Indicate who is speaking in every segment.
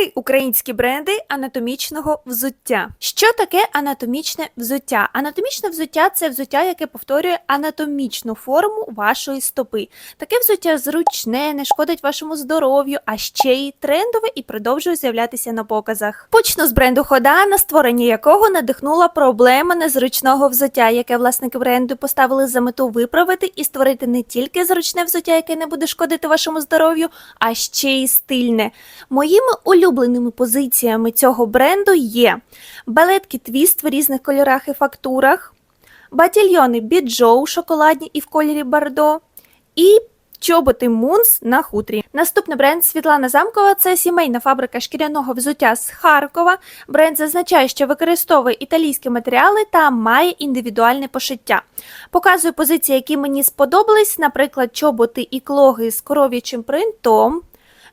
Speaker 1: Три українські бренди анатомічного взуття. Що таке анатомічне взуття? Анатомічне взуття це взуття, яке повторює анатомічну форму вашої стопи. Таке взуття зручне, не шкодить вашому здоров'ю, а ще й трендове і продовжує з'являтися на показах. Почну з бренду Хода, на створення якого надихнула проблема незручного взуття, яке власники бренду поставили за мету виправити і створити не тільки зручне взуття, яке не буде шкодити вашому здоров'ю, а ще й стильне. Моїми улюбленими позиціями цього бренду є балетки твіст в різних кольорах і фактурах, батільйони біджоу шоколадні і в кольорі бардо, і чоботи Мунс на хутрі. Наступний бренд Світлана Замкова це сімейна фабрика шкіряного взуття з Харкова. Бренд зазначає, що використовує італійські матеріали та має індивідуальне пошиття. Показую позиції, які мені сподобались, наприклад, чоботи і клоги з коров'ячим принтом,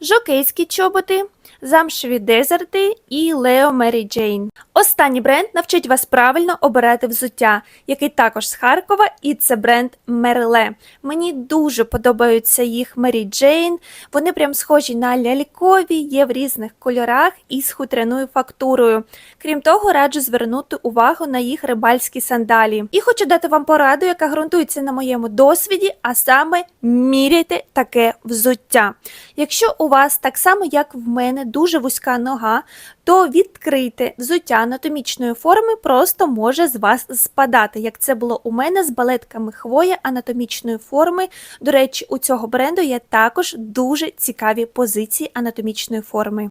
Speaker 1: жокейські чоботи, замшеві дезерти і Лео Мері Джейн. Останній бренд навчить вас правильно обирати взуття, який також з Харкова, і це бренд Мерле. Мені дуже подобаються їх Мері Джейн. Вони прям схожі на лялькові, є в різних кольорах і з хутряною фактурою. Крім того, раджу звернути увагу на їх рибальські сандалі. І хочу дати вам пораду, яка ґрунтується на моєму досвіді, а саме міряйте таке взуття. Якщо у вас так само, як в мене, дуже вузька нога, то відкрите взуття анатомічної форми просто може з вас спадати, як це було у мене з балетками хвоя анатомічної форми. До речі, у цього бренду є також дуже цікаві позиції анатомічної форми.